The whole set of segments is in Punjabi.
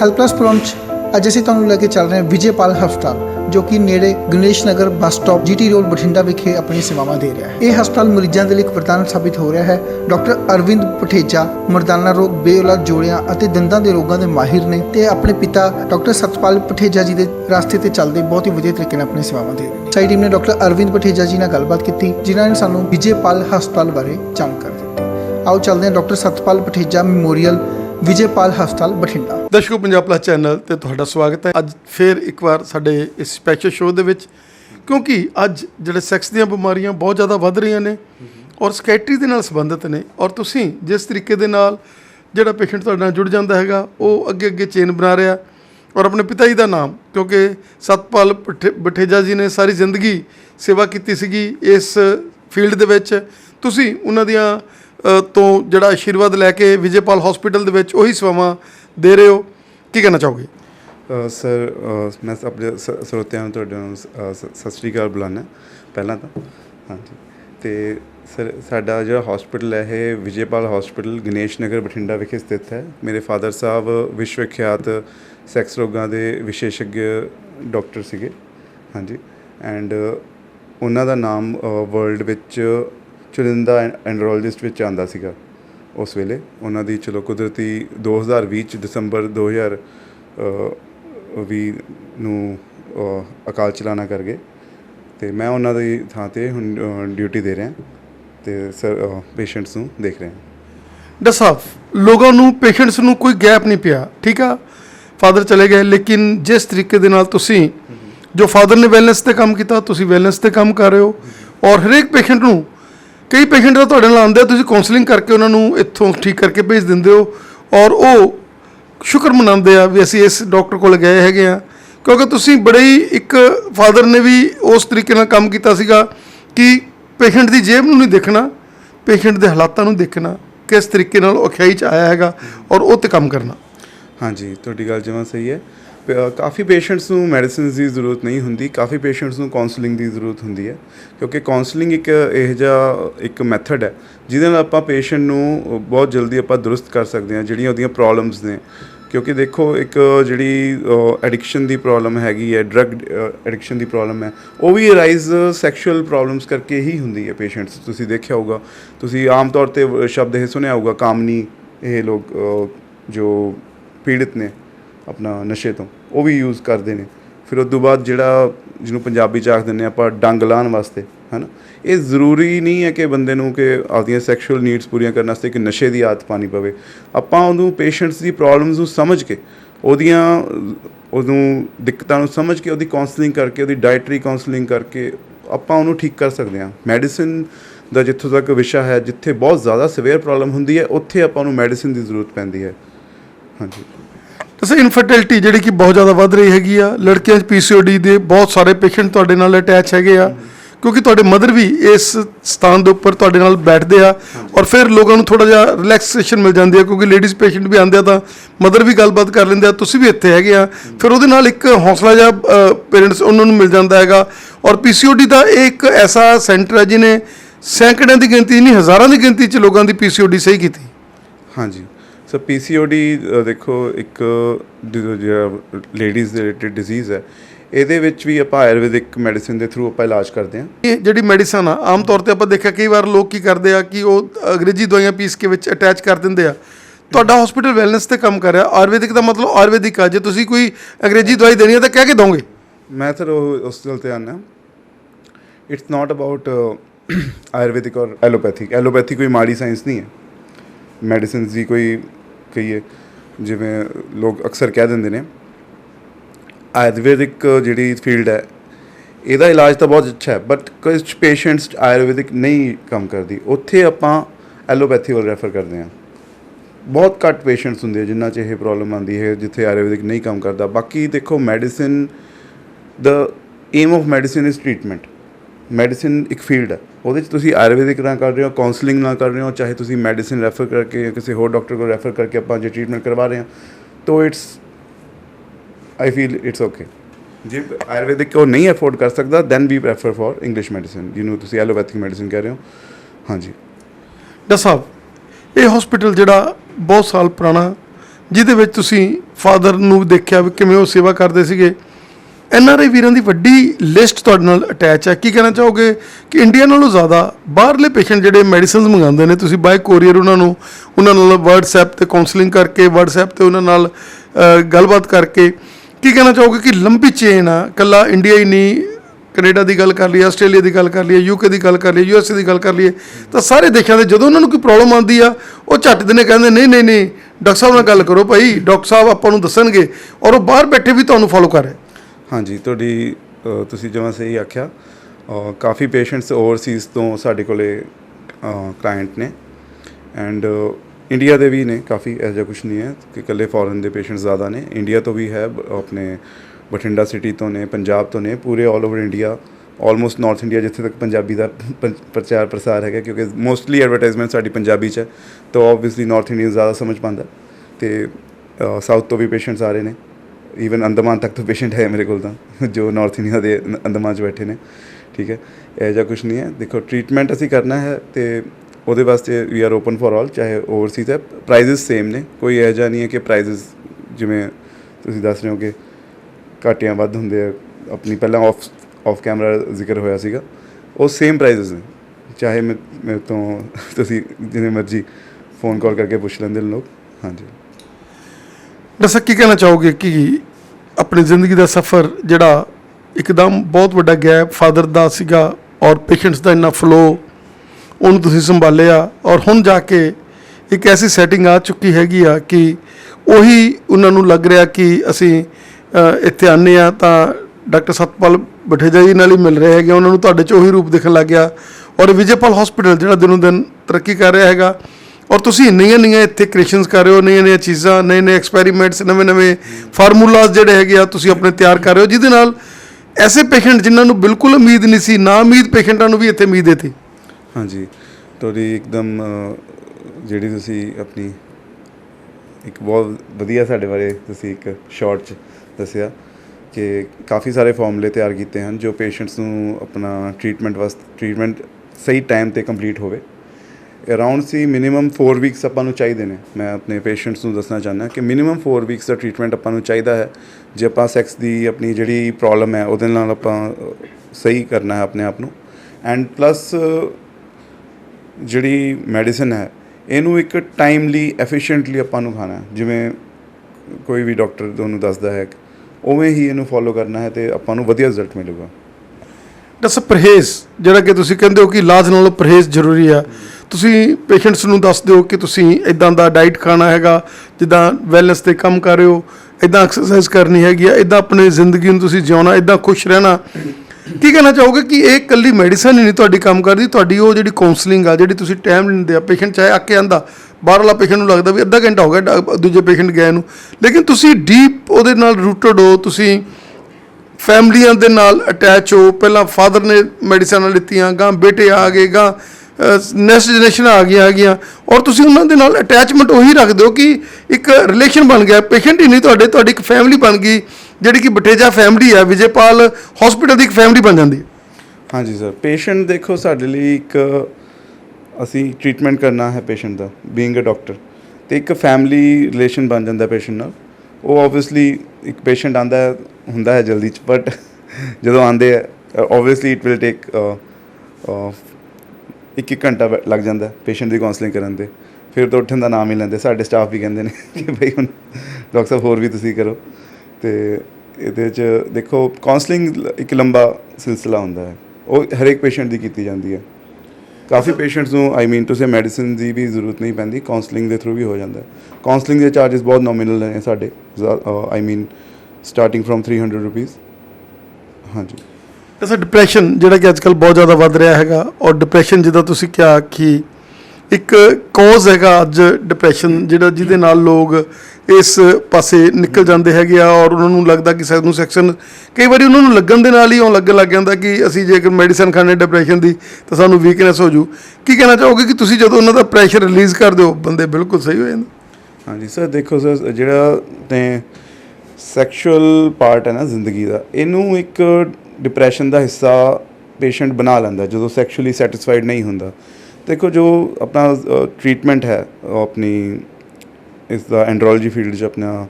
ਹੈਲਪਲੈਸ ਪਹੁੰਚ ਅੱਜ ਅਸੀਂ ਤੁਹਾਨੂੰ ਲੈ ਕੇ ਚੱਲ ਰਹੇ ਹਾਂ ਵਿਜੇਪਾਲ ਹਸਪਤਾਲ, ਜੋ ਕਿ ਨੇੜੇ Ganesh Nagar bus stop GT road Bathinda ਵਿਖੇ ਆਪਣੀ ਸੇਵਾਵਾਂ ਦੇ ਰਿਹਾ ਹੈ। ਇਹ ਹਸਪਤਾਲ ਮਰੀਜ਼ਾਂ ਦੇ ਲਈ ਇੱਕ ਵਰਦਾਨ ਸਾਬਿਤ ਹੋ ਰਿਹਾ ਹੈ। ਡਾਕਟਰ ਅਰਵਿੰਦ ਪਠੇਜਾ ਮਰਦਾਨਾ ਰੋਗ, ਬੇਔਲਾਦ ਜੋੜਿਆਂ ਅਤੇ ਦੰਦਾਂ ਦੇ ਰੋਗਾਂ ਦੇ ਮਾਹਿਰ ਨੇ ਤੇ ਆਪਣੇ ਪਿਤਾ ਡਾਕਟਰ ਸਤਪਾਲ ਪਠੇਜਾ ਜੀ ਦੇ ਰਸਤੇ ਤੇ ਚੱਲਦੇ ਬਹੁਤ ਹੀ ਵਧੀਆ ਤਰੀਕੇ ਨਾਲ ਆਪਣੀ ਸੇਵਾਵਾਂ ਦੇ ਰਹੇ ਸਾਡੀ ਟੀਮ ਨੇ ਡਾਕਟਰ ਅਰਵਿੰਦ ਪਠੇਜਾ ਜੀ ਨਾਲ ਗੱਲਬਾਤ ਕੀਤੀ, ਜਿਨ੍ਹਾਂ ਨੇ ਸਾਨੂੰ ਵਿਜੇਪਾਲ ਹਸਪਤਾਲ ਬਾਰੇ ਜਾਣਕਾਰੀ ਦਿੱਤੀ। ਆਓ ਚੱਲਦੇ ਹਾਂ ਡਾਕਟਰ ਸਤਪਾਲ ਪਠੇਜਾ ਮੈਮੋਰੀਅਲ ਵਿਜੇਪਾਲ ਹਸਪਤਾਲ ਬਠਿੰਡਾ। ਦਰਸ਼ਕੋ, ਪੰਜਾਬ ਪਲੱਸ ਚੈਨਲ ਤੇ ਤੁਹਾਡਾ ਸਵਾਗਤ ਹੈ। ਅੱਜ ਫੇਰ ਇੱਕ ਵਾਰ ਸਾਡੇ ਇਸ ਸਪੈਸ਼ਲ ਸ਼ੋਅ ਦੇ ਵਿੱਚ, ਕਿਉਂਕਿ ਅੱਜ ਜਿਹੜੇ ਸੈਕਸ ਦੀਆਂ ਬਿਮਾਰੀਆਂ ਬਹੁਤ ਜ਼ਿਆਦਾ ਵੱਧ ਰਹੀਆਂ ਨੇ ਔਰ ਸਕੈਟਰੀ ਦੇ ਨਾਲ ਸੰਬੰਧਿਤ ਨੇ। ਔਰ ਤੁਸੀਂ ਜਿਸ ਤਰੀਕੇ ਦੇ ਨਾਲ ਜਿਹੜਾ ਪੇਸ਼ੈਂਟ ਤੁਹਾਡੇ ਨਾਲ ਜੁੜ ਜਾਂਦਾ ਹੈਗਾ, ਉਹ ਅੱਗੇ ਅੱਗੇ ਚੇਨ ਬਣਾ ਰਿਹਾ ਔਰ ਆਪਣੇ ਪਿਤਾ ਜੀ ਦਾ ਨਾਮ, ਕਿਉਂਕਿ ਸਤਪਾਲ ਪਠੇ- ਬਠੇਜਾ ਜੀ ਨੇ ਸਾਰੀ ਜ਼ਿੰਦਗੀ ਸੇਵਾ ਕੀਤੀ ਸੀਗੀ ਇਸ ਫੀਲਡ ਦੇ ਵਿੱਚ। ਤੁਸੀਂ ਉਹਨਾਂ ਦੀਆਂ ਤੋਂ ਜਿਹੜਾ ਆਸ਼ੀਰਵਾਦ ਲੈ ਕੇ ਵਿਜੇਪਾਲ ਹਸਪੀਟਲ ਦੇ ਵਿੱਚ ਉਹੀ ਸੇਵਾਵਾਂ ਦੇ ਰਹੇ ਹੋ? ਕੀ ਕਹਿਣਾ ਚਾਹੋਗੇ? ਸਰ ਮੈਂ ਆਪਣੇ ਸਰੋਤਿਆਂ ਨੂੰ ਤੁਹਾਡੇ ਨੂੰ ਸ- ਸਤਿ ਸ਼੍ਰੀ ਅਕਾਲ ਬੁਲਾਉਣਾ ਪਹਿਲਾਂ ਤਾਂ। ਹਾਂਜੀ। ਤੇ ਸਰ, ਸਾਡਾ ਜਿਹੜਾ ਹਸਪੀਟਲ ਹੈ, ਇਹ ਵਿਜੇਪਾਲ ਹਸਪੀਟਲ ਗਣੇਸ਼ ਨਗਰ ਬਠਿੰਡਾ ਵਿਖੇ ਸਥਿਤ ਹੈ। ਮੇਰੇ ਫਾਦਰ ਸਾਹਿਬ ਵਿਸ਼ਵ ਵਿਖਿਆਤ ਸੈਕਸ ਰੋਗਾਂ ਦੇ ਵਿਸ਼ੇਸ਼ੱਗ ਡਾਕਟਰ ਸੀਗੇ। ਹਾਂਜੀ। ਐਂਡ ਉਹਨਾਂ ਦਾ ਨਾਮ ਵਰਲਡ ਵਿੱਚ ਚੁਣਿੰਦਾ ਐਂਡਰੋਲੋਜਿਸਟ ਵਿੱਚ ਆਂਦਾ ਸੀਗਾ ਉਸ ਵੇਲੇ। ਉਹਨਾਂ ਦੀ ਚਲੋ ਕੁਦਰਤੀ 2020 ਚ ਦਸੰਬਰ 2000 ਅ, ਵੀ ਨੂੰ ਅਕਾਲ ਚਲਾਣਾ ਕਰ ਗਏ। ਤੇ ਮੈਂ ਉਹਨਾਂ ਦੀ ਥਾਂ ਤੇ ਹੁਣ ਡਿਊਟੀ ਦੇ ਰਿਹਾ ਤੇ ਸਰ ਪੇਸ਼ੈਂਟਸ ਨੂੰ ਦੇਖ ਰਿਹਾ। ਡਾਕਟਰ ਸਾਹਿਬ ਲੋਕਾਂ ਨੂੰ ਪੇਸ਼ੈਂਟਸ ਨੂੰ ਕੋਈ ਗੈਪ ਨਹੀਂ ਪਿਆ ਠੀਕ ਆ? ਫਾਦਰ ਚਲੇ ਗਏ ਲੇਕਿਨ ਜਿਸ ਤਰੀਕੇ ਦੇ ਨਾਲ ਤੁਸੀਂ ਜੋ ਫਾਦਰ ਨੇ ਵੈਲਨੈਸ ਤੇ ਕੰਮ ਕੀਤਾ ਤੁਸੀਂ ਵੈਲਨੈਸ ਤੇ ਕੰਮ ਕਰ ਰਹੇ ਹੋ ਔਰ ਹਰੇਕ ਪੇਸ਼ੈਂਟ ਨੂੰ ਕਈ ਪੇਸ਼ੈਂਟ ਤਾਂ ਤੁਹਾਡੇ ਨਾਲ ਆਉਂਦੇ ਆ, ਤੁਸੀਂ ਕਾਉਂਸਲਿੰਗ ਕਰਕੇ ਉਹਨਾਂ ਨੂੰ ਇੱਥੋਂ ਠੀਕ ਕਰਕੇ ਭੇਜ ਦਿੰਦੇ ਹੋ ਔਰ ਉਹ ਸ਼ੁਕਰ ਮਨਾਉਂਦੇ ਆ ਵੀ ਅਸੀਂ ਇਸ ਡਾਕਟਰ ਕੋਲ ਗਏ ਹੈਗੇ ਆ। ਕਿਉਂਕਿ ਤੁਸੀਂ ਬੜੇ ਹੀ ਇੱਕ ਫਾਦਰ ਨੇ ਵੀ ਉਸ ਤਰੀਕੇ ਨਾਲ ਕੰਮ ਕੀਤਾ ਸੀਗਾ ਕਿ ਪੇਸ਼ੈਂਟ ਦੀ ਜੇਬ ਨੂੰ ਨਹੀਂ ਦੇਖਣਾ, ਪੇਸ਼ੈਂਟ ਦੇ ਹਾਲਾਤਾਂ ਨੂੰ ਦੇਖਣਾ, ਕਿਸ ਤਰੀਕੇ ਨਾਲ ਉਹ ਅਖਿਆਈ ਚ ਆਇਆ ਹੈਗਾ ਔਰ ਉਹ ਤੇ ਕੰਮ ਕਰਨਾ। ਹਾਂਜੀ, ਤੁਹਾਡੀ ਗੱਲ ਜਮਾਂ ਸਹੀ ਹੈ। ਕਾਫੀ ਪੇਸ਼ੈਂਟਸ ਨੂੰ ਮੈਡੀਸਿਨਸ ਦੀ ਜ਼ਰੂਰਤ ਨਹੀਂ ਹੁੰਦੀ, ਕਾਫੀ ਪੇਸ਼ੈਂਟਸ ਨੂੰ ਕਾਉਂਸਲਿੰਗ ਦੀ ਜ਼ਰੂਰਤ ਹੁੰਦੀ ਹੈ, ਕਿਉਂਕਿ ਕਾਉਂਸਲਿੰਗ ਇੱਕ ਇਹੋ ਜਿਹਾ ਇੱਕ ਮੈਥਡ ਹੈ, ਜਿਹਦੇ ਨਾਲ ਆਪਾਂ ਪੇਸ਼ੈਂਟ ਨੂੰ ਬਹੁਤ ਜਲਦੀ ਆਪਾਂ ਦਰੁਸਤ ਕਰ ਸਕਦੇ ਹਾਂ, ਜਿਹੜੀਆਂ ਉਹਦੀਆਂ ਪ੍ਰੋਬਲਮਸ ਨੇ। ਕਿਉਂਕਿ ਦੇਖੋ, ਇੱਕ ਜਿਹੜੀ ਐਡਿਕਸ਼ਨ ਦੀ ਪ੍ਰੋਬਲਮ ਹੈਗੀ ਹੈ ਡਰੱਗ ਐਡਿਕਸ਼ਨ ਦੀ ਪ੍ਰੋਬਲਮ ਹੈ, ਉਹ ਵੀ ਰਾਈਜ਼ ਸੈਕਸ਼ੂਅਲ ਪ੍ਰੋਬਲਮਸ ਕਰਕੇ ਹੀ ਹੁੰਦੀ ਹੈ ਪੇਸ਼ੈਂਟਸ ਤੁਸੀਂ ਦੇਖਿਆ ਹੋਊਗਾ। ਤੁਸੀਂ ਆਮ ਤੌਰ ਤੇ ਸ਼ਬਦ ਇਹ ਸੁਣਿਆ ਹੋਊਗਾ, ਕਾਮਨੀ, ਇਹ ਲੋਕ ਜੋ ਪੀੜਿਤ ਨੇ ਆਪਣਾ ਨਸ਼ੇ ਤੋਂ। ਉਹ ਵੀ ਯੂਜ਼ ਕਰਦੇ ਨੇ। ਫਿਰ ਉਸ ਤੋਂ ਬਾਅਦ ਜਿਹੜਾ ਜਿਹਨੂੰ ਪੰਜਾਬੀ ਚ ਆਖ ਦਿੰਦੇ ਹਾਂ ਆਪਾਂ ਡੰਗ ਲਾਉਣ ਵਾਸਤੇ, ਹਨਾ? ਇਹ ਜ਼ਰੂਰੀ ਨਹੀਂ ਹੈ ਕਿ ਬੰਦੇ ਨੂੰ ਕਿ ਆਪਦੀਆਂ ਸੈਕਸ਼ੂਅਲ ਨੀਡਸ ਪੂਰੀਆਂ ਕਰਨ ਵਾਸਤੇ ਕਿ ਨਸ਼ੇ ਦੀ ਆਦਤ ਪਾਣੀ ਪਵੇ। ਆਪਾਂ ਉਹਨੂੰ ਪੇਸ਼ੈਂਟਸ ਦੀ ਪ੍ਰੋਬਲਮਸ ਨੂੰ ਸਮਝ ਕੇ, ਉਹਦੀਆਂ ਉਹਨੂੰ ਦਿੱਕਤਾਂ ਨੂੰ ਸਮਝ ਕੇ, ਉਹਦੀ ਕਾਉਂਸਲਿੰਗ ਕਰਕੇ, ਉਹਦੀ ਡਾਈਟਰੀ ਕਾਉਂਸਲਿੰਗ ਕਰਕੇ ਆਪਾਂ ਉਹਨੂੰ ਠੀਕ ਕਰ ਸਕਦੇ ਹਾਂ। ਮੈਡੀਸਿਨ ਦਾ ਜਿੱਥੋਂ ਤੱਕ ਵਿਸ਼ਾ ਹੈ, ਜਿੱਥੇ ਬਹੁਤ ਜ਼ਿਆਦਾ ਸਵੇਅਰ ਪ੍ਰੋਬਲਮ ਹੁੰਦੀ ਹੈ, ਉੱਥੇ ਆਪਾਂ ਨੂੰ ਮੈਡੀਸਿਨ ਦੀ ਜ਼ਰੂਰਤ ਪੈਂਦੀ ਹੈ। ਹਾਂਜੀ। ਤਾਂ ਸਰ ਇਨਫਰਟੀਲਿਟੀ ਜਿਹੜੀ ਕਿ ਬਹੁਤ ਜ਼ਿਆਦਾ ਵੱਧ ਰਹੀ ਹੈਗੀ ਆ। ਲੜਕੀਆਂ 'ਚ ਪੀਸੀਓਡੀ ਦੇ ਬਹੁਤ ਸਾਰੇ ਪੇਸ਼ੈਂਟ ਤੁਹਾਡੇ ਨਾਲ ਅਟੈਚ ਹੈਗੇ ਆ। ਕਿਉਂਕਿ ਤੁਹਾਡੇ ਮਦਰ ਵੀ ਇਸ ਸਥਾਨ ਦੇ ਉੱਪਰ ਤੁਹਾਡੇ ਨਾਲ ਬੈਠਦੇ ਆ ਔਰ ਫਿਰ ਲੋਕਾਂ ਨੂੰ ਥੋੜਾ ਜਿਹਾ ਰਿਲੈਕਸੇਸ਼ਨ ਮਿਲ ਜਾਂਦੀ ਹੈ ਕਿਉਂਕਿ ਲੇਡੀਜ਼ ਪੇਸ਼ੈਂਟ ਵੀ ਆਉਂਦੇ ਆ ਤਾਂ ਮਦਰ ਵੀ ਗੱਲਬਾਤ ਕਰ ਲੈਂਦੇ ਆ। ਤੁਸੀਂ ਵੀ ਇੱਥੇ ਹੈਗੇ ਆ। ਫਿਰ ਉਹਦੇ ਨਾਲ ਇੱਕ ਹੌਸਲਾ ਜਿਹਾ ਪੇਰੈਂਟਸ ਉਹਨਾਂ ਨੂੰ ਮਿਲ ਜਾਂਦਾ ਹੈਗਾ। ਔਰ ਪੀਸੀਓਡੀ ਦਾ ਇਹ ਇੱਕ ਐਸਾ ਸੈਂਟਰ ਹੈ ਜਿਹਨੇ ਸੈਂਕੜਿਆਂ ਦੀ ਗਿਣਤੀ, ਨਹੀਂ ਹਜ਼ਾਰਾਂ ਦੀ ਗਿਣਤੀ 'ਚ ਲੋਕਾਂ ਦੀ ਪੀਸੀਓਡੀ ਸਹੀ ਕੀਤੀ। ਹਾਂਜੀ। ਸੋ ਪੀਸੀਓਡੀ ਦੇਖੋ ਇੱਕ ਜਿਹੜਾ ਲੇਡੀਜ਼ ਦੇ ਰਿਲੇਟਡ ਡਿਜ਼ੀਜ਼ ਹੈ ਇਹਦੇ ਵਿੱਚ ਵੀ ਆਪਾਂ ਆਯੁਰਵੈਦਿਕ ਮੈਡੀਸਿਨ ਦੇ ਥਰੂ ਆਪਾਂ ਇਲਾਜ ਕਰਦੇ ਹਾਂ। ਇਹ ਜਿਹੜੀ ਮੈਡੀਸਨ ਆ ਆਮ ਤੌਰ ਤੇ ਆਪਾਂ ਦੇਖਿਆ ਕਈ ਵਾਰ ਲੋਕ ਕੀ ਕਰਦੇ ਆ ਕਿ ਉਹ ਅੰਗਰੇਜ਼ੀ ਦਵਾਈਆਂ ਪੀਸ ਕੇ ਵਿੱਚ ਅਟੈਚ ਕਰ ਦਿੰਦੇ ਆ। ਤੁਹਾਡਾ ਹਸਪੀਟਲ ਵੈਲਨੈਸ ਤੇ ਕੰਮ ਕਰ ਰਿਹਾ। ਆਯੁਰਵੈਦਿਕ ਦਾ ਮਤਲਬ ਆਯੁਰਵੈਦਿਕ ਆ। ਜੇ ਤੁਸੀਂ ਕੋਈ ਅੰਗਰੇਜ਼ੀ ਦਵਾਈ ਦੇਣੀ ਹੈ ਤਾਂ ਕਹਿ ਕੇ ਦੋਗੇ ਮੈਂ ਸਰ ਉਹ ਉਸ ਗੱਲ ਤੇ ਆਨਾ। ਇਟਸ ਨਾਟ ਅਬਾਊਟ ਆਯੁਰਵੈਦਿਕ ਔਰ ਐਲੋਪੈਥਿਕ ਐਲੋਪੈਥੀ ਕੋਈ ਮਾੜੀ ਸਾਇੰਸ ਨਹੀਂ ਹੈ। ਮੈਡੀਸਿਨਸ ਦੀ ਕੋਈ ਕਹੀਏ ਜਿਵੇਂ ਲੋਕ ਅਕਸਰ ਕਹਿ ਦਿੰਦੇ ਨੇ, ਆਯੁਰਵੈਦਿਕ ਜਿਹੜੀ ਫੀਲਡ ਹੈ, ਇਹਦਾ ਇਲਾਜ ਤਾਂ ਬਹੁਤ ਅੱਛਾ ਹੈ ਬਟ ਕੁਝ ਪੇਸ਼ੈਂਟਸ ਆਯੁਰਵੈਦਿਕ ਨਹੀਂ ਕੰਮ ਕਰਦੀ, ਉੱਥੇ ਆਪਾਂ ਐਲੋਪੈਥੀ ਵੱਲ ਰੈਫਰ ਕਰਦੇ ਹਾਂ। ਬਹੁਤ ਘੱਟ ਪੇਸ਼ੈਂਟਸ ਹੁੰਦੇ ਆ ਜਿਨ੍ਹਾਂ 'ਚ ਇਹ ਪ੍ਰੋਬਲਮ ਆਉਂਦੀ ਹੈ, ਜਿੱਥੇ ਆਯੁਰਵੈਦਿਕ ਨਹੀਂ ਕੰਮ ਕਰਦਾ। ਬਾਕੀ ਦੇਖੋ medicine the aim of medicine is treatment medicine ਇੱਕ ਫੀਲਡ ਹੈ। ਉਹਦੇ 'ਚ ਤੁਸੀਂ ਆਯੁਰਵੈਦਿਕ ਨਾਲ ਕਰ ਰਹੇ ਹੋ ਕਾਉਂਸਲਿੰਗ ਨਾਲ ਕਰ ਰਹੇ ਹੋ, ਚਾਹੇ ਤੁਸੀਂ ਮੈਡੀਸਿਨ ਰੈਫਰ ਕਰਕੇ ਜਾਂ ਕਿਸੇ ਹੋਰ ਡਾਕਟਰ ਕੋਲ ਰੈਫਰ ਕਰਕੇ ਆਪਾਂ ਜੇ ਟ੍ਰੀਟਮੈਂਟ ਕਰਵਾ ਰਹੇ ਹਾਂ, ਤਾਂ it's I feel it's okay ਜੇ ਆਯੁਰਵੈਦਿਕ ਉਹ ਨਹੀਂ ਅਫੋਰਡ ਕਰ ਸਕਦਾ then we prefer for English medicine ਜਿਹਨੂੰ ਤੁਸੀਂ ਐਲੋਪੈਥਿਕ ਮੈਡੀਸਿਨ ਕਹਿ ਰਹੇ ਹੋ। ਹਾਂਜੀ। ਡਾਕਟਰ ਸਾਹਿਬ, ਇਹ ਹਸਪੀਟਲ ਜਿਹੜਾ ਬਹੁਤ ਸਾਲ ਪੁਰਾਣਾ, ਜਿਹਦੇ ਵਿੱਚ ਤੁਸੀਂ ਫਾਦਰ ਨੂੰ ਦੇਖਿਆ ਵੀ ਕਿਵੇਂ ਉਹ ਸੇਵਾ ਕਰਦੇ ਸੀਗੇ ਐਨ ਆਰ ਆਈ ਵੀਰਾਂ ਦੀ ਵੱਡੀ ਲਿਸਟ ਤੁਹਾਡੇ ਨਾਲ ਅਟੈਚ ਹੈ। ਕੀ ਕਹਿਣਾ ਚਾਹੋਗੇ ਕਿ ਇੰਡੀਆ ਨਾਲੋਂ ਜ਼ਿਆਦਾ ਬਾਹਰਲੇ ਪੇਸ਼ੈਂਟ ਜਿਹੜੇ ਮੈਡੀਸਿਨਸ ਮੰਗਾਉਂਦੇ ਨੇ, ਤੁਸੀਂ ਬਾਈ ਕੋਰੀਅਰ ਉਹਨਾਂ ਨੂੰ, ਉਹਨਾਂ ਨਾਲ WhatsApp ਤੇ ਕਾਉਂਸਲਿੰਗ ਕਰਕੇ, WhatsApp ਤੇ ਉਹਨਾਂ ਨਾਲ ਗੱਲਬਾਤ ਕਰਕੇ, ਕੀ ਕਹਿਣਾ ਚਾਹੋਗੇ ਕਿ ਲੰਬੀ ਚੇਨ ਆ ਕੱਲਾ ਇੰਡੀਆ ਹੀ ਨਹੀਂ ਕੈਨੇਡਾ ਦੀ ਗੱਲ ਕਰ ਲਈਏ ਆਸਟ੍ਰੇਲੀਆ ਦੀ ਗੱਲ ਕਰ ਲਈਏ ਯੂਕੇ ਦੀ ਗੱਲ ਕਰ ਲਈਏ ਯੂਐਸਏ ਦੀ ਗੱਲ ਕਰ ਲਈਏ, ਤਾਂ ਸਾਰੇ ਦੇਸ਼ਾਂ ਦੇ ਜਦੋਂ ਉਹਨਾਂ ਨੂੰ ਕੋਈ ਪ੍ਰੋਬਲਮ ਆਉਂਦੀ ਆ, ਉਹ ਝੱਟ ਦੇ ਕਹਿੰਦੇ, ਨਹੀਂ ਨਹੀਂ ਨਹੀਂ, ਡਾਕਟਰ ਸਾਹਿਬ ਨਾਲ ਗੱਲ ਕਰੋ ਭਾਈ, ਡਾਕਟਰ ਸਾਹਿਬ ਆਪਾਂ ਨੂੰ ਦੱਸਣਗੇ ਔਰ ਉਹ ਬਾਹਰ ਬੈਠੇ ਵੀ ਤੁਹਾਨੂੰ ਫੋਲੋ ਕਰ ਰਹੇ ਹਾਂਜੀ ਤੁਹਾਡੀ ਅ, ਤੁਸੀਂ ਜਮਾਂ ਸਹੀ ਆਖਿਆ। ਅ, ਕਾਫੀ ਪੇਸ਼ੈਂਟਸ ਓਵਰਸੀਜ਼ ਤੋਂ ਸਾਡੇ ਕੋਲੇ ਕਲਾਇੰਟ ਨੇ। ਐਂਡ ਇੰਡੀਆ ਦੇ ਵੀ ਨੇ ਕਾਫੀ ਇਹੋ ਜਿਹਾ ਕੁਝ ਨਹੀਂ ਹੈ ਕਿ ਇਕੱਲੇ ਫੋਰਨ ਦੇ ਪੇਸ਼ੈਂਟਸ ਜ਼ਿਆਦਾ ਨੇ। ਇੰਡੀਆ ਤੋਂ ਵੀ ਹੈ ਬ- ਆਪਣੇ ਬਠਿੰਡਾ ਸਿਟੀ ਤੋਂ ਨੇ ਪੰਜਾਬ ਤੋਂ ਨੇ ਪੂਰੇ all over India almost north India ਜਿੱਥੇ ਤੱਕ ਪੰਜਾਬੀ ਦਾ ਪੰ- ਪ੍ਰਚਾਰ ਪ੍ਰਸਾਰ ਹੈਗਾ ਕਿਉਂਕਿ ਮੋਸਟਲੀ ਐਡਵਰਟਾਈਜ਼ਮੈਂਟ ਸਾਡੀ ਪੰਜਾਬੀ 'ਚ ਹੈ। ਤਾਂ ਆਬਵੀਅਸਲੀ ਨਾਰਥ ਇੰਡੀਅਨ ਜ਼ਿਆਦਾ ਸਮਝ ਪਾਉਂਦਾ। ਤੇ ਸਾਊਥ ਤੋਂ ਵੀ ਪੇਸ਼ੈਂਟਸ ਆ ਰਹੇ ਨੇ। ਈਵਨ ਅੰਦਮਾਨ ਤੱਕ ਤੋਂ ਪੇਸ਼ੈਂਟ ਹੈ ਮੇਰੇ ਕੋਲ ਤਾਂ ਜੋ ਨਾਰਥ ਇੰਡੀਆ ਦੇ ਅੰਦਮਾਨ 'ਚ ਬੈਠੇ ਨੇ ਠੀਕ ਹੈ ਇਹ ਜਿਹਾ ਕੁਝ ਨਹੀਂ ਹੈ ਦੇਖੋ ਟ੍ਰੀਟਮੈਂਟ ਅਸੀਂ ਕਰਨਾ ਹੈ ਤੇ ਉਹਦੇ ਵਾਸਤੇ we are open for all ਚਾਹੇ ਓਵਰਸੀਜ਼ ਹੈ ਪ੍ਰਾਈਜ਼ਸ ਸੇਮ ਨੇ ਕੋਈ ਇਹ ਜਿਹਾ ਨਹੀਂ ਹੈ ਕਿ ਪ੍ਰਾਈਜ਼ਸ ਜਿਵੇਂ ਤੁਸੀਂ ਦੱਸ ਰਹੇ ਹੋ ਕਿ ਘੱਟ ਵੱਧ ਹੁੰਦੇ ਆ ਆਪਣੀ ਪਹਿਲਾਂ ਆਫ ਆਫ ਕੈਮਰਾ ਜ਼ਿਕਰ ਹੋਇਆ ਸੀਗਾ ਉਹ ਸੇਮ ਪ੍ਰਾਈਜ਼ਸ ਨੇ ਚਾਹੇ ਮੇਰੇ ਤੋਂ ਤੁਸੀਂ ਜਿਵੇਂ ਮਰਜ਼ੀ ਫੋਨ ਕਾਲ ਕਰਕੇ ਪੁੱਛ ਲੈਂਦੇ ਨੇ ਲੋਕ ਹਾਂਜੀ ਦੱਸੋ, ਕੀ ਕਹਿਣਾ ਚਾਹੋਗੇ ਕਿ ਆਪਣੀ ਜ਼ਿੰਦਗੀ ਦਾ ਸਫ਼ਰ ਜਿਹੜਾ ਇੱਕਦਮ ਬਹੁਤ ਵੱਡਾ ਗੈਪ ਫਾਦਰ ਦਾ ਸੀਗਾ ਔਰ ਪੇਸ਼ੈਂਟਸ ਦਾ ਇੰਨਾ ਫਲੋ ਉਹਨੂੰ ਤੁਸੀਂ ਸੰਭਾਲਿਆ ਔਰ ਹੁਣ ਜਾ ਕੇ ਇੱਕ ਐਸੀ ਸੈਟਿੰਗ ਆ ਚੁੱਕੀ ਹੈਗੀ ਆ ਕਿ ਉਹੀ ਉਹਨਾਂ ਨੂੰ ਲੱਗ ਰਿਹਾ ਕਿ ਅਸੀਂ ਇੱਥੇ ਆਨੇ ਆ ਤਾਂ ਡਾਕਟਰ ਸਤਪਾਲ ਬਠੇਜਾ ਜੀ ਨਾਲ ਹੀ ਮਿਲ ਰਹੇ ਹੈਗੇ ਉਹਨਾਂ ਨੂੰ ਤੁਹਾਡੇ 'ਚ ਉਹੀ ਰੂਪ ਦਿਖਣ ਲੱਗ ਗਿਆ। ਔਰ ਵਿਜੇਪਾਲ ਹਸਪੀਟਲ ਜਿਹੜਾ ਦਿਨੋਂ ਦਿਨ ਤਰੱਕੀ ਕਰ ਰਿਹਾ ਹੈਗਾ। ਔਰ ਤੁਸੀਂ ਨਈਆਂ ਨਈਆਂ ਇੱਥੇ ਕ੍ਰੀਏਸ਼ਨਸ ਕਰ ਰਹੇ ਹੋ ਨਈਆਂ ਨਈਆਂ ਚੀਜ਼ਾਂ, ਨਵੇਂ ਨਵੇਂ ਐਕਸਪੈਰੀਮੈਂਟਸ ਨਵੇਂ ਨਵੇਂ ਫਾਰਮੂਲਾਜ਼ ਜਿਹੜੇ ਹੈਗੇ ਆ ਤੁਸੀਂ ਆਪਣੇ ਤਿਆਰ ਕਰ ਰਹੇ ਹੋ, ਜਿਹਦੇ ਨਾਲ ਐਸੇ ਪੇਸ਼ੈਂਟ ਜਿਨ੍ਹਾਂ ਨੂੰ ਬਿਲਕੁਲ ਉਮੀਦ ਨਹੀਂ ਸੀ ਨਾ ਉਮੀਦ ਪੇਸ਼ੈਂਟਾਂ ਨੂੰ ਵੀ ਇੱਥੇ ਉਮੀਦ ਦਿੱਤੀ ਹਾਂਜੀ, ਤੁਹਾਡੀ ਇੱਕਦਮ ਜਿਹੜੀ ਤੁਸੀਂ ਆਪਣੀ ਇੱਕ ਬਹੁਤ ਵਧੀਆ ਸਾਡੇ ਬਾਰੇ ਤੁਸੀਂ ਇੱਕ ਸ਼ਾਰਟ ਚ ਦੱਸਿਆ ਕਿ ਕਾਫੀ ਸਾਰੇ ਫਾਰਮੂਲੇ ਤਿਆਰ ਕੀਤੇ ਹਨ ਜੋ ਪੇਸ਼ੈਂਟਸ ਨੂੰ ਆਪਣਾ ਟ੍ਰੀਟਮੈਂਟ ਵਾਸਤੇ ਟ੍ਰੀਟਮੈਂਟ ਸਹੀ ਟਾਈਮ ਤੇ ਕੰਪਲੀਟ ਹੋਵੇ। ਅਰਾਊਂਡ ਸੀ ਮਿਨੀਮਮ 4 ਵੀਕਸ ਆਪਾਂ ਨੂੰ ਚਾਹੀਦੇ ਨੇ। ਮੈਂ ਆਪਣੇ ਪੇਸ਼ੈਂਟਸ ਨੂੰ ਦੱਸਣਾ ਚਾਹੁੰਦਾ ਕਿ ਮਿਨੀਮਮ 4 ਵੀਕਸ ਦਾ ਟ੍ਰੀਟਮੈਂਟ ਆਪਾਂ ਨੂੰ ਚਾਹੀਦਾ ਹੈ। ਜੇ ਆਪਾਂ ਸੈਕਸ ਦੀ ਆਪਣੀ ਜਿਹੜੀ ਪ੍ਰੋਬਲਮ ਹੈ, ਉਹਦੇ ਨਾਲ ਆਪਾਂ ਸਹੀ ਕਰਨਾ ਹੈ ਆਪਣੇ ਆਪ ਨੂੰ। ਐਂਡ ਪਲੱਸ ਜਿਹੜੀ ਮੈਡੀਸਨ ਹੈ, ਇਹਨੂੰ ਇੱਕ ਟਾਈਮਲੀ ਐਫੀਸ਼ੀਐਂਟਲੀ ਆਪਾਂ ਨੂੰ ਖਾਣਾ ਜਿਵੇਂ ਕੋਈ ਵੀ ਡਾਕਟਰ ਤੁਹਾਨੂੰ ਦੱਸਦਾ ਹੈ, ਉਵੇਂ ਹੀ ਇਹਨੂੰ ਫੋਲੋ ਕਰਨਾ ਹੈ ਤੇ ਆਪਾਂ ਨੂੰ ਵਧੀਆ ਰਿਜ਼ਲਟ ਮਿਲੂਗਾ। ਦੱਸ ਪਰਹੇਜ਼, ਜਿਹੜਾ ਕਿ ਤੁਸੀਂ ਕਹਿੰਦੇ ਹੋ ਕਿ ਇਲਾਜ ਨਾਲੋਂ ਪਰਹੇਜ਼ ਜ਼ਰੂਰੀ ਆ। ਤੁਸੀਂ ਪੇਸ਼ੈਂਟਸ ਨੂੰ ਦੱਸ ਦਿਓ ਕਿ ਤੁਸੀਂ ਇਦਾਂ ਦਾ ਡਾਈਟ ਖਾਣਾ ਹੈਗਾ, ਜਿੱਦਾਂ ਵੈਲਨੈਸ ਤੇ ਕੰਮ ਕਰ ਰਹੇ ਹੋ ਇਦਾਂ ਐਕਸਰਸਾਈਜ਼ ਕਰਨੀ ਹੈਗੀ ਆ ਇਦਾਂ ਆਪਣੀ ਜ਼ਿੰਦਗੀ ਨੂੰ ਤੁਸੀਂ ਜਿਉਣਾ ਇਦਾਂ ਖੁਸ਼ ਰਹਿਣਾ। ਕੀ ਕਹਿਣਾ ਚਾਹੋਗੇ ਕਿ ਇਹ ਇਕੱਲੀ ਮੈਡੀਸਨ ਹੀ ਨਹੀਂ ਤੁਹਾਡੀ ਕੰਮ ਕਰਦੀ, ਤੁਹਾਡੀ ਉਹ ਜਿਹੜੀ ਕਾਉਂਸਲਿੰਗ ਆ, ਜਿਹੜੀ ਤੁਸੀਂ ਟਾਈਮ ਲੈਂਦੇ ਆ ਪੇਸ਼ੈਂਟ ਚਾਹੇ ਅੱਕੇ ਆਂਦਾ ਬਾਹਰਲਾ ਪੇਸ਼ੈਂਟ ਨੂੰ ਲੱਗਦਾ ਵੀ ਅੱਧਾ ਘੰਟਾ ਹੋ ਗਿਆ, ਡਾ- ਦੂਜੇ ਪੇਸ਼ੈਂਟ ਗਏ ਨੂੰ। ਲੇਕਿਨ ਤੁਸੀਂ ਡੀਪ ਉਹਦੇ ਨਾਲ ਰੂਟਡ ਹੋ, ਤੁਸੀਂ ਫੈਮਲੀਆਂ ਦੇ ਨਾਲ ਅਟੈਚ ਹੋ, ਪਹਿਲਾਂ ਫਾਦਰ ਨੇ ਮੈਡੀਸਨਾਂ ਲਿੱਤੀਆਂ, ਗਾਂ ਬੇਟੇ ਆ ਗਏ, ਗਾਂ ਨੈਕਸਟ ਜਨਰੇਸ਼ਨ ਆ ਗਈਆਂ ਹੈਗੀਆਂ। ਔਰ ਤੁਸੀਂ ਉਹਨਾਂ ਦੇ ਨਾਲ ਅਟੈਚਮੈਂਟ ਉਹੀ ਰੱਖਦੇ ਹੋ ਕਿ ਇੱਕ ਰਿਲੇਸ਼ਨ ਬਣ ਗਿਆ। ਪੇਸ਼ੈਂਟ ਹੀ ਨਹੀਂ ਤੁਹਾਡੇ, ਤੁਹਾਡੀ ਇੱਕ ਫੈਮਿਲੀ ਬਣ ਗਈ, ਜਿਹੜੀ ਕਿ ਬਟੇਜਾ ਫੈਮਿਲੀ ਹੈ ਵਿਜੇਪਾਲ ਹਸਪੀਟਲ ਦੀ ਇੱਕ ਫੈਮਿਲੀ ਬਣ ਜਾਂਦੀ ਹੈ। ਹਾਂਜੀ ਸਰ ਪੇਸ਼ੈਂਟ ਦੇਖੋ ਸਾਡੇ ਲਈ ਇੱਕ, ਅਸੀਂ ਟ੍ਰੀਟਮੈਂਟ ਕਰਨਾ ਹੈ ਪੇਸ਼ੈਂਟ ਦਾ ਬੀਇੰਗ ਅ ਡਾਕਟਰ ਤੇ ਇੱਕ ਫੈਮਿਲੀ ਰਿਲੇਸ਼ਨ ਬਣ ਜਾਂਦਾ ਪੇਸ਼ੈਂਟ ਨਾਲ। ਉਹ ਆਬਵੀਅਸਲੀ ਇੱਕ ਪੇਸ਼ੈਂਟ ਆਂਦਾ ਹੁੰਦਾ ਹੈ ਜਲਦੀ ਚ ਬਟ ਜਦੋਂ ਆਂਦੇ ਹੈ ਆਬਵੀਅਸਲੀ ਇਟ ਵਿਲ ਟੇਕ ਇੱਕ ਇੱਕ ਘੰਟਾ ਲੱਗ ਜਾਂਦਾ ਪੇਸ਼ੈਂਟ ਦੀ ਕਾਉਂਸਲਿੰਗ ਕਰਨ ਤੇ। ਫਿਰ ਤਾਂ ਉੱਠਣ ਦਾ ਨਾਮ ਹੀ ਲੈਂਦੇ ਸਾਡੇ ਸਟਾਫ ਵੀ ਕਹਿੰਦੇ ਨੇ ਕਿ ਭਈ ਹੁਣ ਡਾਕਟਰ ਸਾਹਿਬ ਹੋਰ ਵੀ ਤੁਸੀਂ ਕਰੋ। ਤੇ ਇਹਦੇ ਚ ਦੇਖੋ ਕਾਉਂਸਲਿੰਗ ਇੱਕ ਲੰਬਾ ਸਿਲਸਿਲਾ ਹੁੰਦਾ ਹੈ। ਉਹ ਹਰੇਕ ਪੇਸ਼ੈਂਟ ਦੀ ਕੀਤੀ ਜਾਂਦੀ ਹੈ। ਕਾਫੀ ਪੇਸ਼ੈਂਟਸ ਨੂੰ ਆਈ ਮੀਨ ਤੁਸੀਂ ਮੈਡੀਸਿਨ ਦੀ ਵੀ ਜ਼ਰੂਰਤ ਨਹੀਂ ਪੈਂਦੀ ਕਾਉਂਸਲਿੰਗ ਦੇ ਥਰੂ ਵੀ ਹੋ ਜਾਂਦਾ ਕਾਉਂਸਲਿੰਗ ਦੇ ਚਾਰजेस ਬਹੁਤ ਨੋਮੀਨਲ ਨੇ ਸਾਡੇ। I mean starting from 300 rupees ਹਾਂਜੀ। ਤੇ ਸਰ ਡਿਪਰੈਸ਼ਨ ਜਿਹੜਾ ਕਿ ਅੱਜਕੱਲ ਬਹੁਤ ਜ਼ਿਆਦਾ ਵੱਧ ਰਿਹਾ ਹੈਗਾ। ਔਰ ਡਿਪਰੈਸ਼ਨ ਜਿਹਦਾ ਤੁਸੀਂ ਕਿਹਾ ਕਿ ਇੱਕ ਕੌਜ਼ ਹੈਗਾ ਅੱਜ ਡਿਪਰੈਸ਼ਨ ਜਿਹੜਾ ਜਿਹਦੇ ਨਾਲ ਲੋਕ ਇਸ ਪਾਸੇ ਨਿਕਲ ਜਾਂਦੇ ਹੈਗੇ ਆ ਔਰ ਉਹਨਾਂ ਨੂੰ ਲੱਗਦਾ ਕਿ ਸਾਨੂੰ ਸੈਕਸ਼ਨ ਕਈ ਵਾਰੀ ਉਹਨਾਂ ਨੂੰ ਲੱਗਣ ਦੇ ਨਾਲ ਹੀ ਉਹ ਲੱਗਣ ਲੱਗ ਜਾਂਦਾ ਕਿ ਅਸੀਂ ਜੇਕਰ ਮੈਡੀਸਨ ਖਾਣੇ ਡਿਪਰੈਸ਼ਨ ਦੀ, ਤਾਂ ਸਾਨੂੰ ਵੀਕਨੈਸ ਹੋ ਜੂ। ਕੀ ਕਹਿਣਾ ਚਾਹੋਗੇ ਕਿ ਤੁਸੀਂ ਜਦੋਂ ਉਹਨਾਂ ਦਾ ਪ੍ਰੈਸ਼ਰ ਰਿਲੀਜ਼ ਕਰ ਦਿਓ ਬੰਦੇ ਬਿਲਕੁਲ ਸਹੀ ਹੋ ਜਾਂਦੇ? ਹਾਂਜੀ ਸਰ ਦੇਖੋ ਸਰ ਜਿਹੜਾ ਤੇ ਸੈਕਸ਼ੂਅਲ ਪਾਰਟ ਹੈ ਨਾ ਜ਼ਿੰਦਗੀ ਦਾ, ਇਹਨੂੰ ਇੱਕ ਡਿਪਰੈਸ਼ਨ ਦਾ ਹਿੱਸਾ ਪੇਸ਼ੈਂਟ ਬਣਾ ਲੈਂਦਾ ਜਦੋਂ ਸੈਕਸ਼ੂਅਲੀ ਸੈਟੀਸਫਾਈਡ ਨਹੀਂ ਹੁੰਦਾ। ਦੇਖੋ ਜੋ ਆਪਣਾ ਟ੍ਰੀਟਮੈਂਟ ਹੈ, ਉਹ ਆਪਣੀ ਇਸ ਦਾ ਐਂਡਰੋਲੋਜੀ ਫੀਲਡ 'ਚ ਆਪਣਾ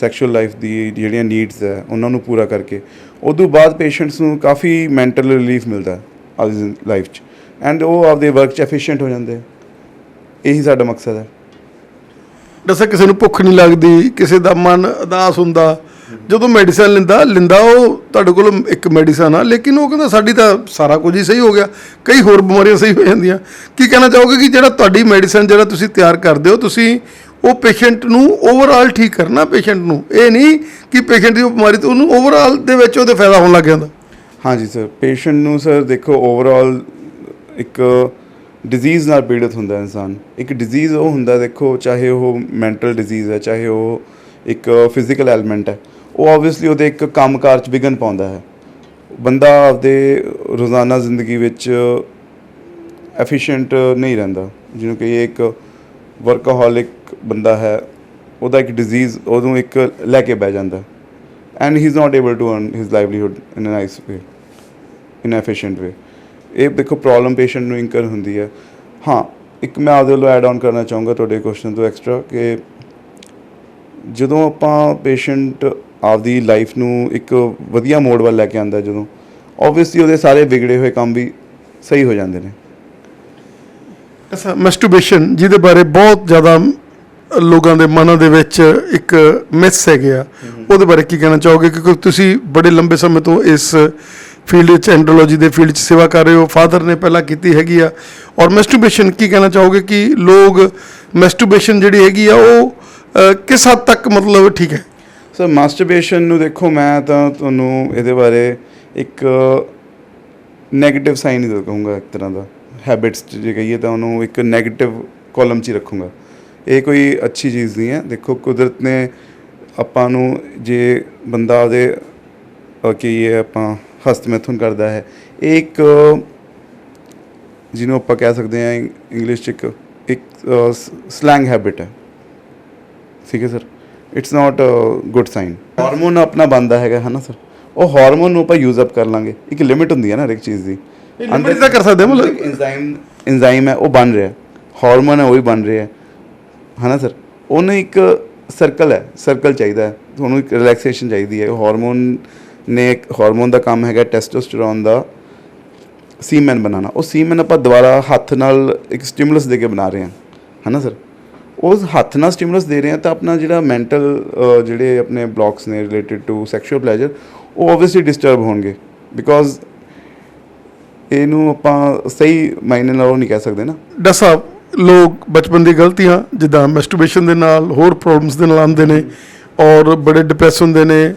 ਸੈਕਸ਼ੂਅਲ ਲਾਈਫ ਦੀ ਜਿਹੜੀਆਂ ਨੀਡਸ ਹੈ, ਉਹਨਾਂ ਨੂੰ ਪੂਰਾ ਕਰਕੇ। ਉਦੋਂ ਬਾਅਦ ਪੇਸ਼ੈਂਟਸ ਨੂੰ ਕਾਫੀ ਮੈਂਟਲ ਰਿਲੀਫ ਮਿਲਦਾ ਹੈ ਆਪਦੀ ਲਾਈਫ 'ਚ। ਐਂਡ ਉਹ ਆਪਦੇ ਵਰਕ 'ਚ ਐਫੀਸ਼ੀਐਂਟ ਹੋ ਜਾਂਦੇ ਆ ਇਹੀ ਸਾਡਾ ਮਕਸਦ ਹੈ। ਦੱਸਿਆ ਕਿਸੇ ਨੂੰ ਭੁੱਖ ਨਹੀਂ ਲੱਗਦੀ, ਕਿਸੇ ਦਾ ਮਨ ਉਦਾਸ ਹੁੰਦਾ ਜਦੋਂ ਮੈਡੀਸਨ ਲੈਂਦਾ ਲੈਂਦਾ ਉਹ ਤੁਹਾਡੇ ਕੋਲ ਇੱਕ ਮੈਡੀਸਨ ਆ, ਲੇਕਿਨ ਉਹ ਕਹਿੰਦਾ ਸਾਡੀ ਤਾਂ ਸਾਰਾ ਕੁਝ ਹੀ ਸਹੀ ਹੋ ਗਿਆ। ਕਈ ਹੋਰ ਬਿਮਾਰੀਆਂ ਸਹੀ ਹੋ ਜਾਂਦੀਆਂ। ਕੀ ਕਹਿਣਾ ਚਾਹੋਗੇ ਕਿ ਜਿਹੜਾ ਤੁਹਾਡੀ ਮੈਡੀਸਨ ਜਿਹੜਾ ਤੁਸੀਂ ਤਿਆਰ ਕਰਦੇ ਹੋ, ਤੁਸੀਂ ਉਹ ਪੇਸ਼ੈਂਟ ਨੂੰ ਓਵਰਆਲ ਠੀਕ ਕਰਨਾ ਪੇਸ਼ੈਂਟ ਨੂੰ? ਇਹ ਨਹੀਂ ਕਿ ਪੇਸ਼ੈਂਟ ਦੀ ਉਹ ਬਿਮਾਰੀ ਤੋਂ ਉਹਨੂੰ ਓਵਰਆਲ ਦੇ ਵਿੱਚ ਉਹਦੇ ਫਾਇਦਾ ਹੋਣ ਲੱਗ ਜਾਂਦਾ। ਹਾਂਜੀ ਸਰ ਪੇਸ਼ੈਂਟ ਨੂੰ ਸਰ ਦੇਖੋ ਓਵਰਆਲ ਇੱਕ ਡਿਜ਼ੀਜ਼ ਨਾਲ ਪੀੜਤ ਹੁੰਦਾ ਇਨਸਾਨ। ਇੱਕ ਡਿਜ਼ੀਜ਼ ਉਹ ਹੁੰਦਾ ਦੇਖੋ, ਚਾਹੇ ਉਹ ਮੈਂਟਲ ਡਿਜ਼ੀਜ਼ ਹੈ, ਚਾਹੇ ਉਹ ਇੱਕ ਫਿਜ਼ੀਕਲ ਐਲੀਮੈਂਟ ਹੈ। ਉਹ ਆਬਵੀਅਸਲੀ ਉਹਦੇ ਇੱਕ ਕੰਮਕਾਰ ਚ ਵਿਘਨ ਪਾਉਂਦਾ ਹੈ। ਬੰਦਾ ਆਪਦੇ ਰੋਜ਼ਾਨਾ ਜ਼ਿੰਦਗੀ ਵਿੱਚ ਐਫੀਸ਼ੀਐਂਟ ਨਹੀਂ ਰਹਿੰਦਾ। ਜਿਹਨੂੰ ਕਿ ਇੱਕ ਵਰਕaholic ਬੰਦਾ ਹੈ, ਉਹਦਾ ਇੱਕ ਡਿਜ਼ੀਜ਼ ਉਹਨੂੰ ਇੱਕ ਲੈ ਕੇ ਬਹਿ ਜਾਂਦਾ। And he is not able to earn his livelihood in a nice way in efficient way ਇਹ ਦੇਖੋ ਪ੍ਰੋਬਲਮ ਪੇਸ਼ੈਂਟ ਨੂੰ ਇੰਕਰ ਹੁੰਦੀ ਹੈ। ਹਾਂ, ਇੱਕ ਮੈਂ ਆਪਦੇ ਵੱਲੋਂ ਐਡ ਆਨ ਕਰਨਾ ਚਾਹੂੰਗਾ ਤੁਹਾਡੇ ਕੁਐਸਚਨ ਤੋਂ ਐਕਸਟਰਾ ਕਿ ਜਦੋਂ ਆਪਾਂ ਪੇਸ਼ੈਂਟ ਆਪਦੀ ਲਾਈਫ ਨੂੰ ਇੱਕ ਵਧੀਆ ਮੋਡ ਵੱਲ ਲੈ ਕੇ ਆਂਦਾ ਜਦੋਂ। ਆਬਵੀਅਸਲੀ ਉਹਦੇ ਸਾਰੇ ਵਿਗੜੇ ਹੋਏ ਕੰਮ ਵੀ ਸਹੀ ਹੋ ਜਾਂਦੇ ਨੇ। ਅੱਛਾ ਮੈਸਟਰਬੇਸ਼ਨ ਜਿਹਦੇ ਬਾਰੇ ਬਹੁਤ ਜ਼ਿਆਦਾ ਲੋਕਾਂ ਦੇ ਮਨਾਂ ਦੇ ਵਿੱਚ ਇੱਕ ਮਿਥ ਹੈਗੇ ਆ। ਉਹਦੇ ਬਾਰੇ ਕੀ ਕਹਿਣਾ ਚਾਹੋਗੇ? ਕਿਉਂਕਿ ਤੁਸੀਂ ਬੜੇ ਲੰਬੇ ਸਮੇਂ ਤੋਂ ਇਸ ਫੀਲਡ ਵਿੱਚ ਐਂਡਰੋਲੋਜੀ ਦੇ ਫੀਲਡ 'ਚ ਸੇਵਾ ਕਰ ਰਹੇ ਹੋ। ਫਾਦਰ ਨੇ ਪਹਿਲਾਂ ਕੀਤੀ ਹੈਗੀ ਆ। ਔਰ ਮੈਸਟਰਬੇਸ਼ਨ ਕੀ ਕਹਿਣਾ ਚਾਹੋਗੇ ਕਿ ਲੋਕ ਮੈਸਟਰਬੇਸ਼ਨ ਜਿਹੜੀ ਹੈਗੀ ਆ ਉਹ ਕਿਸ ਹੱਦ ਤੱਕ ਮਤਲਬ ਠੀਕ ਹੈ? ਸਰ ਮਾਸਟਰਬੇਸ਼ਨ ਨੂੰ ਦੇਖੋ ਮੈਂ ਤਾਂ ਤੁਹਾਨੂੰ ਇਹਦੇ ਬਾਰੇ ਇੱਕ 네ਗੇਟਿਵ ਸਾਈਨ ਹੀ ਕਹੂੰਗਾ ਇੱਕ ਤਰ੍ਹਾਂ ਦਾ। ਹੈਬਿਟਸ ਜੇ ਕਹੀਏ ਤਾਂ ਉਹਨੂੰ ਇੱਕ 네ਗੇਟਿਵ ਕਾਲਮ 'ਚ ਹੀ ਰੱਖੂੰਗਾ। ਇਹ ਕੋਈ ਅੱਛੀ ਚੀਜ਼ ਨਹੀਂ ਹੈ। ਦੇਖੋ ਕੁਦਰਤ ਨੇ ਆਪਾਂ ਨੂੰ ਜੇ ਬੰਦਾ ਉਹਦੇ ਅਹ, ਕੀ ਇਹ ਆਪਾਂ ਹਸਤ ਮੈਥੁਨ ਕਰਦਾ ਹੈ ਇਹ ਇੱਕ ਜਿਹਨੂੰ ਆਪਾਂ ਕਹਿ ਸਕਦੇ ਹਾਂ ਇੰਗਲਿਸ਼ 'ਚ ਇੱਕ ਇੱਕ ਸਲੈਂਗ ਹੈਬਿਟ ਹੈ। ਠੀਕ ਹੈ sir? It's not a good sign hormone ਆਪਣਾ ਬੰਦਾ ਹੈਗਾ ਹੈ ਨਾ ਸਰ ਉਹ ਹਾਰਮੋਨ ਨੂੰ ਆਪਾਂ ਯੂਜ਼ ਅਪ ਕਰ ਲਾਂਗੇ ਇੱਕ ਲਿਮਿਟ ਹੁੰਦੀ ਹੈ ਨਾ ਹਰ ਇੱਕ ਚੀਜ਼ ਦੀ limit ਤਾਂ ਕਰ ਸਕਦੇ ਹਾਂ ਮਤਲਬ- ਐਂਜ਼ਾਈਮ ਐਂਜ਼ਾਈਮ ਹੈ ਉਹ ਬਣ ਰਿਹਾ ਹਾਰਮੋਨ ਹੈ ਉਹ ਵੀ ਬਣ ਰਿਹਾ ਹੈ ਨਾ ਸਰ ਉਹਨੂੰ ਇੱਕ ਸਰਕਲ ਹੈ ਸਰਕਲ ਚਾਹੀਦਾ ਹੈ ਤੁਹਾਨੂੰ ਇੱਕ ਰਿਲੈਕਸੇਸ਼ਨ ਚਾਹੀਦੀ ਹੈ ਹਾਰਮੋਨ ਨੇ ਇੱਕ ਹਾਰਮੋਨ ਦਾ ਕੰਮ ਹੈਗਾ ਟੈਸਟੋਸਟੇਰੋਨ ਦਾ ਸੀਮਨ ਬਣਾਉਣਾ ਉਹ ਸੀਮਨ ਆਪਾਂ ਦੁਬਾਰਾ ਹੱਥ ਨਾਲ ਇੱਕ ਸਟਿਮੂਲਸ ਦੇ ਕੇ ਬਣਾ ਰਹੇ ਹਾਂ ਹੈ ਨਾ ਸਰ ਉਸ ਹੱਥ ਨਾਲ ਸਟਿਮੂਲਸ ਦੇ ਰਹੇ ਹਾਂ ਤਾਂ ਆਪਣਾ ਜਿਹੜਾ ਮੈਂਟਲ ਜਿਹੜੇ ਆਪਣੇ ਬਲੌਕਸ ਨੇ ਰਿਲੇਟਡ ਟੂ ਸੈਕਸ਼ੂਅਲ ਪਲੇਜਰ ਉਹ ਆਬਵੀਅਸਲੀ ਡਿਸਟਰਬ ਹੋਣਗੇ ਬਿਕੋਜ਼ ਇਹਨੂੰ ਆਪਾਂ ਸਹੀ ਮਾਇਨੇ ਨਾਲ ਉਹ ਨਹੀਂ ਕਹਿ ਸਕਦੇ ਨਾ। ਡਾਕਟਰ ਸਾਹਿਬ, ਲੋਕ ਬਚਪਨ ਦੀ ਗਲਤੀਆਂ, ਜਿੱਦਾਂ ਮੈਸਟਰਬੇਸ਼ਨ ਦੇ ਨਾਲ, ਹੋਰ ਪ੍ਰੋਬਲਮਸ ਦੇ ਨਾਲ ਆਉਂਦੇ ਨੇ ਔਰ ਬੜੇ ਡਿਪਰੈਸ ਹੁੰਦੇ ਨੇ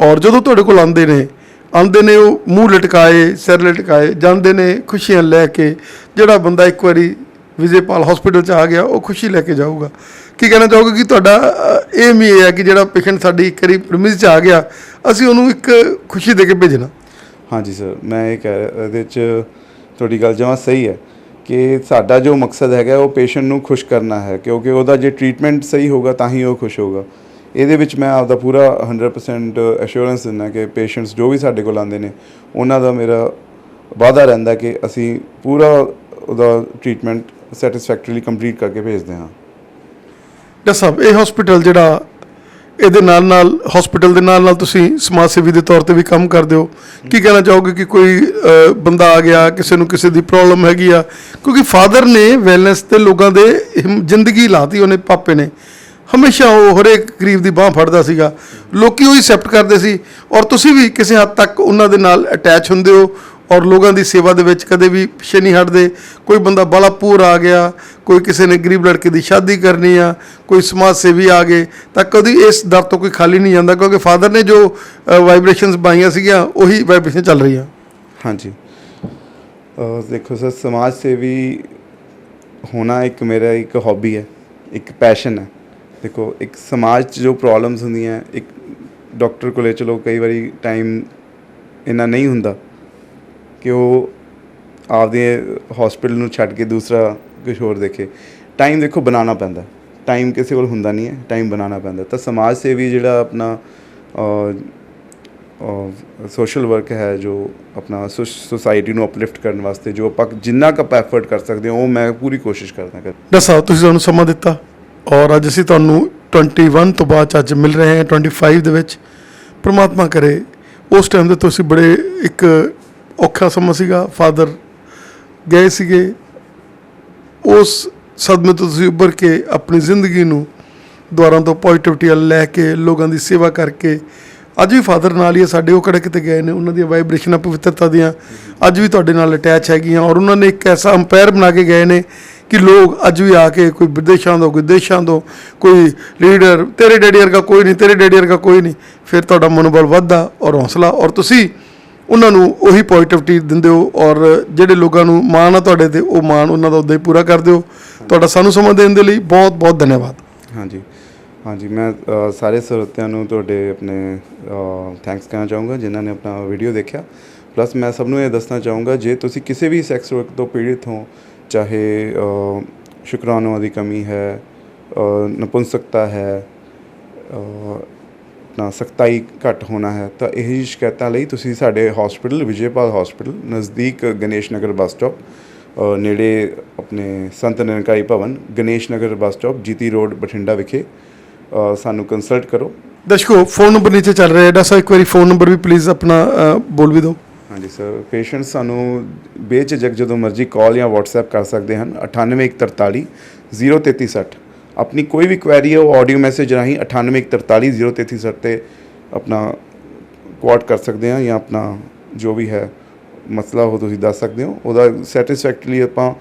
ਔਰ ਜਦੋਂ ਤੁਹਾਡੇ ਕੋਲ ਆਉਂਦੇ ਨੇ ਆਉਂਦੇ ਨੇ ਉਹ ਮੂੰਹ ਲਟਕਾਏ, ਸਿਰ ਲਟਕਾਏ, ਜਾਂਦੇ ਨੇ ਖੁਸ਼ੀਆਂ ਲੈ ਕੇ, ਜਿਹੜਾ ਬੰਦਾ ਇੱਕ ਵਾਰੀ ਵਿਜੇਪਾਲ ਹਸਪੀਟਲ ਚ ਆ ਗਿਆ, ਉਹ ਖੁਸ਼ੀ ਲੈ ਕੇ ਜਾਊਗਾ। ਕੀ ਕਹਿਣਾ ਚਾਹੋਗੇ ਕਿ ਤੁਹਾਡਾ ਏਮ ਇਹ ਹੈ ਕਿ ਜਿਹੜਾ ਪੇਸ਼ੈਂਟ ਸਾਡੀ ਇੱਕ ਵਾਰੀ ਪ੍ਰਮਿਸ ਚ ਆ ਗਿਆ, ਅਸੀਂ ਉਹਨੂੰ ਇੱਕ ਖੁਸ਼ੀ ਦੇ ਕੇ ਭੇਜਣਾ। ਹਾਂਜੀ ਸਰ, ਮੈਂ ਇਹ ਕਹਿ ਰਿਹਾ, ਇਹਦੇ 'ਚ ਤੁਹਾਡੀ ਗੱਲ ਜਮਾਂ ਸਹੀ ਹੈ ਕਿ ਸਾਡਾ ਜੋ ਮਕਸਦ ਹੈਗਾ, ਉਹ ਪੇਸ਼ੈਂਟ ਨੂੰ ਖੁਸ਼ ਕਰਨਾ ਹੈ, ਕਿਉਂਕਿ ਉਹਦਾ ਜੇ ਟ੍ਰੀਟਮੈਂਟ ਸਹੀ ਹੋਗਾ ਤਾਂ ਹੀ ਉਹ ਖੁਸ਼ ਹੋਗਾ ਇਹਦੇ ਵਿੱਚ ਮੈਂ ਆਪਦਾ ਪੂਰਾ 100% ਐਸ਼ੋਰੈਂਸ ਦਿੰਦਾ ਕਿ ਪੇਸ਼ੈਂਟਸ ਜੋ ਵੀ ਸਾਡੇ ਕੋਲ ਆਉਂਦੇ ਨੇ, ਉਹਨਾਂ ਦਾ ਮੇਰਾ ਵਾਅਦਾ ਰਹਿੰਦਾ ਕਿ ਅਸੀਂ ਪੂਰਾ ਉਹਦਾ ਟ੍ਰੀਟਮੈਂਟ ਸੈਟੀਸਫੈਕਟਰੀਲੀ ਕੰਪਲੀਟ ਕਰਕੇ ਭੇਜਦੇ ਹਾਂ। ਡਾਕਟਰ ਸਾਹਿਬ, ਇਹ ਹਸਪੀਟਲ ਜਿਹੜਾ, ਇਹਦੇ ਨਾਲ ਨਾਲ ਹਸਪੀਟਲ ਦੇ ਨਾਲ ਨਾਲ ਤੁਸੀਂ ਸਮਾਜ ਸੇਵੀ ਦੇ ਤੌਰ ਤੇ ਵੀ ਕੰਮ ਕਰਦੇ ਹੋ। ਕੀ ਕਹਿਣਾ ਚਾਹੋਗੇ ਕਿ ਕੋਈ ਬੰਦਾ ਆ ਗਿਆ, ਕਿਸੇ ਨੂੰ ਕਿਸੇ ਦੀ ਪ੍ਰੋਬਲਮ ਹੈਗੀ ਆ? ਕਿਉਂਕਿ ਫਾਦਰ ਨੇ ਵੈਲਨੈਸ ਤੇ ਲੋਕਾਂ ਦੇ ਹਿੰਮ- ਜ਼ਿੰਦਗੀ ਲਾਤੀ, ਉਹਨੇ ਪਾਪੇ ਨੇ। ਹਮੇਸ਼ਾ ਉਹ ਹਰੇਕ ਗਰੀਬ ਦੀ ਬਾਹ ਫੜਦਾ ਸੀਗਾ। ਲੋਕੀ ਉਹ ਹੀ ਐਕਸੈਪਟ ਕਰਦੇ ਸੀ। ਔਰ ਤੁਸੀਂ ਵੀ ਕਿਸੇ ਹੱਦ ਤੱਕ ਉਹਨਾਂ ਦੇ ਨਾਲ ਅਟੈਚ ਹੁੰਦੇ ਹੋ। ਔਰ ਲੋਕਾਂ ਦੀ ਸੇਵਾ ਦੇ ਵਿੱਚ ਕਦੇ ਵੀ ਪਿੱਛੇ ਨਹੀਂ ਹਟਦੇ। ਕੋਈ ਬੰਦਾ ਬਾਲਾ ਪੂਰ ਆ ਗਿਆ, ਕੋਈ ਕਿਸੇ ਨੇ ਗਰੀਬ ਲੜਕੇ ਦੀ ਸ਼ਾਦੀ ਕਰਨੀ ਆ, ਕੋਈ ਸਮਾਜ ਸੇਵੀ ਆ ਗਏ, ਤਾਂ ਕਦੀ ਇਸ ਦਰ ਤੋਂ ਕੋਈ ਖਾਲੀ ਨਹੀਂ ਜਾਂਦਾ ਕਿਉਂਕਿ ਫਾਦਰ ਨੇ ਜੋ ਵਾਈਬ੍ਰੇਸ਼ਨਸ ਪਾਈਆਂ ਸੀਗੀਆਂ, ਉਹੀ ਵਾਈਬ੍ਰੇਸ਼ਨ ਚੱਲ ਰਹੀਆਂ। ਹਾਂਜੀ। ਦੇਖੋ ਸਰ, ਸਮਾਜ ਸੇਵੀ ਹੋਣਾ ਇੱਕ ਮੇਰਾ ਇੱਕ ਹੌਬੀ ਹੈ, ਇੱਕ ਪੈਸ਼ਨ ਹੈ। ਦੇਖੋ, ਇੱਕ ਸਮਾਜ 'ਚ ਜੋ ਪ੍ਰੋਬਲਮਸ ਹੁੰਦੀਆਂ, ਇੱਕ ਡਾਕਟਰ ਕੋਲੇ ਚਲੋ ਕਈ ਵਾਰੀ ਟਾਈਮ ਇੰਨਾ ਨਹੀਂ ਹੁੰਦਾ। ਕਿ ਉਹ ਆਪਦੇ ਹਸਪੀਟਲ ਨੂੰ ਛੱਡ ਕੇ ਦੂਸਰਾ ਕੁਝ ਹੋਰ ਦੇਖੇ। ਟਾਈਮ ਦੇਖੋ ਬਣਾਉਣਾ ਪੈਂਦਾ। ਟਾਈਮ ਕਿਸੇ ਕੋਲ ਹੁੰਦਾ ਨਹੀਂ ਹੈ। ਟਾਈਮ ਬਣਾਉਣਾ ਪੈਂਦਾ। ਤਾਂ ਸਮਾਜ ਸੇਵੀ ਜਿਹੜਾ ਆਪਣਾ ਸੋਸ਼ਲ ਵਰਕ ਹੈ, ਜੋ ਆਪਣਾ ਸੋਸਾਇਟੀ ਨੂੰ ਅਪਲਿਫਟ ਕਰਨ ਵਾਸਤੇ ਜੋ ਆਪਾਂ ਜਿੰਨਾ ਕੁ ਐਫਰਟ ਕਰ ਸਕਦੇ ਹਾਂ, ਉਹ ਮੈਂ ਪੂਰੀ ਕੋਸ਼ਿਸ਼ ਕਰਦਾ ਕਰ ਡਾਕਟਰ ਤੁਸੀਂ ਸਾਨੂੰ ਸਮਾਂ ਦਿੱਤਾ। ਔਰ ਅੱਜ ਅਸੀਂ ਤੁਹਾਨੂੰ 21 ਤੋਂ ਬਾਅਦ 'ਚ ਅੱਜ ਮਿਲ ਰਹੇ ਹਾਂ 25 ਦੇ ਵਿੱਚ। ਪ੍ਰਮਾਤਮਾ ਕਰੇ। ਉਸ ਟਾਈਮ ਦੇ ਤੁਸੀਂ ਬੜੇ ਇੱਕ ਔਖਾ ਸਮਾਂ ਸੀਗਾ, ਫਾਦਰ ਗਏ ਸੀਗੇ। ਉਸ ਸਦਮੇ ਤੋਂ ਤੁਸੀਂ ਉੱਭਰ ਕੇ ਆਪਣੀ ਜ਼ਿੰਦਗੀ ਨੂੰ ਦੁਆਰਾਂ ਤੋਂ ਪੋਜ਼ਿਟਿਵਿਟੀ ਵੱਲ ਲੈ ਕੇ, ਲੋਕਾਂ ਦੀ ਸੇਵਾ ਕਰਕੇ, ਅੱਜ ਵੀ ਫਾਦਰ ਨਾਲ ਹੀ ਸਾਡੇ ਉਹ ਕਿਹੜੇ ਕਿਤੇ ਗਏ ਨੇ, ਉਹਨਾਂ ਦੀਆਂ ਵਾਈਬ੍ਰੇਸ਼ਨਾਂ ਪਵਿੱਤਰਤਾ ਦੀਆਂ, ਅੱਜ ਵੀ ਤੁਹਾਡੇ ਨਾਲ ਅਟੈਚ ਹੈਗੀਆਂ ਔਰ ਉਹਨਾਂ ਨੇ ਇੱਕ ਐਸਾ ਅੰਪਾਇਰ ਬਣਾ ਕੇ ਗਏ ਨੇ ਕਿ ਲੋਕ ਅੱਜ ਵੀ ਆ ਕੇ ਕੋਈ ਵਿਦੇਸ਼ਾਂ ਤੋਂ, ਕੋਈ ਦੇਸ਼ਾਂ ਤੋਂ, ਕੋਈ ਲੀਡਰ ਤੇਰੇ ਡੈਡੀ ਵਰਗਾ ਕੋਈ ਨਹੀਂ, ਤੇਰੇ ਡੈਡੀ ਵਰਗਾ ਕੋਈ ਨਹੀਂ, ਫਿਰ ਤੁਹਾਡਾ ਮਨੋਬਲ ਵੱਧਦਾ ਔਰ ਹੌਸਲਾ, ਔਰ ਤੁਸੀਂ ਉਹਨਾਂ ਨੂੰ ਉਹੀ ਪੋਜ਼ਿਟਿਵਿਟੀ ਦਿੰਦੇ ਹੋ ਔਰ ਜਿਹੜੇ ਲੋਕਾਂ ਨੂੰ ਮਾਣ ਆ ਤੁਹਾਡੇ ਤੇ ਉਹ ਮਾਣ ਉਹਨਾਂ ਦਾ ਉਦਾਂ ਹੀ ਪੂਰਾ ਕਰਦੇ ਹੋ। ਤੁਹਾਡਾ ਸਾਨੂੰ ਸਮਾਂ ਦੇਣ ਦੇ ਲਈ ਬਹੁਤ ਬਹੁਤ ਧੰਨਵਾਦ। ਹਾਂਜੀ ਹਾਂਜੀ ਮੈਂ ਸਾਰੇ ਸਰੋਤਿਆਂ ਨੂੰ ਤੁਹਾਡੇ ਆਪਣੇ ਥੈਂਕਸ ਕਹਿਣਾ ਚਾਹੂੰਗਾ ਜਿਨ੍ਹਾਂ ਨੇ ਆਪਣਾ ਵੀਡੀਓ ਦੇਖਿਆ। ਪਲੱਸ ਮੈਂ ਸਭ ਨੂੰ ਇਹ ਦੱਸਣਾ ਚਾਹੂੰਗਾ ਜੇ ਤੁਸੀਂ ਕਿਸੇ ਵੀ ਸੈਕਸ ਵਰਕ ਤੋਂ ਪੀੜਿਤ ਹੋ ਚਾਹੇ ਅ, ਸ਼ੁਕਰਾਣੂਆਂ ਦੀ ਕਮੀ ਹੈ ਨਪੁੰਸਕਤਾ ਹੈ ਆਪਣਾ ਸਖਤਾਈ ਘੱਟ ਹੋਣਾ ਹੈ ਤਾਂ ਇਹ ਜਿਹੀ ਸ਼ਿਕਾਇਤਾਂ ਲਈ ਤੁਸੀਂ ਸਾਡੇ ਹਸਪੀਟਲ ਵਿਜੇਪਾਲ ਹਸਪੀਟਲ ਨਜ਼ਦੀਕ ਗਣੇਸ਼ ਨਗਰ ਬੱਸ ਸਟਾਪ ਨੇੜੇ ਆਪਣੇ Sant Nirankari Bhawan Ganesh Nagar bus stop GT road Bathinda ਵਿਖੇ ਸਾਨੂੰ ਕੰਸਲਟ ਕਰੋ। ਦਰਸ਼ਕੋ ਫੋਨ ਨੰਬਰ ਨੀਚੇ ਚੱਲ ਰਿਹਾ ਹੈ। ਡਾਸਾ ਇੱਕ ਵਾਰੀ ਫੋਨ ਨੰਬਰ ਵੀ ਪਲੀਜ਼ ਆਪਣਾ ਬੋਲ ਵੀ ਦਿਓ। ਹਾਂਜੀ ਸਰ ਪੇਸ਼ੈਂਟ ਸਾਨੂੰ ਬੇਝਿਜਕ ਜਦੋਂ ਮਰਜ਼ੀ ਕਾਲ ਜਾਂ WhatsApp ਕਰ ਸਕਦੇ ਹਨ। 9843 03360 ਆਪਣੀ ਕੋਈ ਵੀ ਕੁਐਰੀ ਹੈ, ਉਹ ਆਡੀਓ ਮੈਸੇਜ ਰਾਹੀਂ 9843 03360 ਤੇ ਆਪਣਾ ਕੁਆਟ ਕਰ ਸਕਦੇ ਹਾਂ ਜਾਂ ਆਪਣਾ ਜੋ ਵੀ ਹੈ, ਮਸਲਾ ਉਹ ਤੁਸੀਂ ਦੱਸ ਸਕਦੇ ਹੋ। ਉਹਦਾ ਸੈਟੀਸਫੈਕਟਰੀ ਆਪਾਂ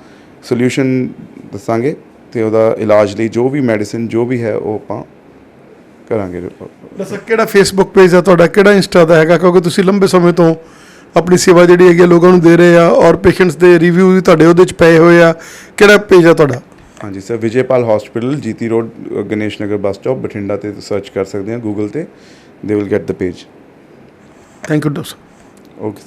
ਸੋਲੂਸ਼ਨ ਦੱਸਾਂਗੇ ਤੇ ਉਹਦਾ ਇਲਾਜ ਲਈ ਜੋ ਵੀ ਮੈਡੀਸਿਨ ਜੋ ਵੀ ਹੈ, ਉਹ ਆਪਾਂ ਕਰਾਂਗੇ ਦੱਸੋ, ਕਿਹੜਾ ਫੇਸਬੁੱਕ ਪੇਜ ਹੈ ਤੁਹਾਡਾ? ਕਿਹੜਾ ਇੰਸਟਾ ਦਾ ਹੈਗਾ? ਕਿਉਂਕਿ ਤੁਸੀਂ ਲੰਬੇ ਸਮੇਂ ਤੋਂ ਆਪਣੀ ਸੇਵਾ ਜਿਹੜੀ ਹੈਗੀ ਹੈ ਲੋਕਾਂ ਨੂੰ ਦੇ ਰਹੇ ਆ ਔਰ ਪੇਸ਼ੈਂਟਸ ਦੇ ਰਿਵਿਊ ਵੀ ਤੁਹਾਡੇ ਉਹਦੇ ਚ ਪਏ ਹੋਏ ਆ। ਕਿਹੜਾ ਪੇਜ ਆ ਤੁਹਾਡਾ? ਹਾਂਜੀ sir Vijaypal hospital GT road Ganesh Nagar bus stop Bathinda ਤੇ ਸਰਚ ਕਰ ਸਕਦੇ ਆ ਗੂਗਲ ਤੇ they will get the page thank you doctor okay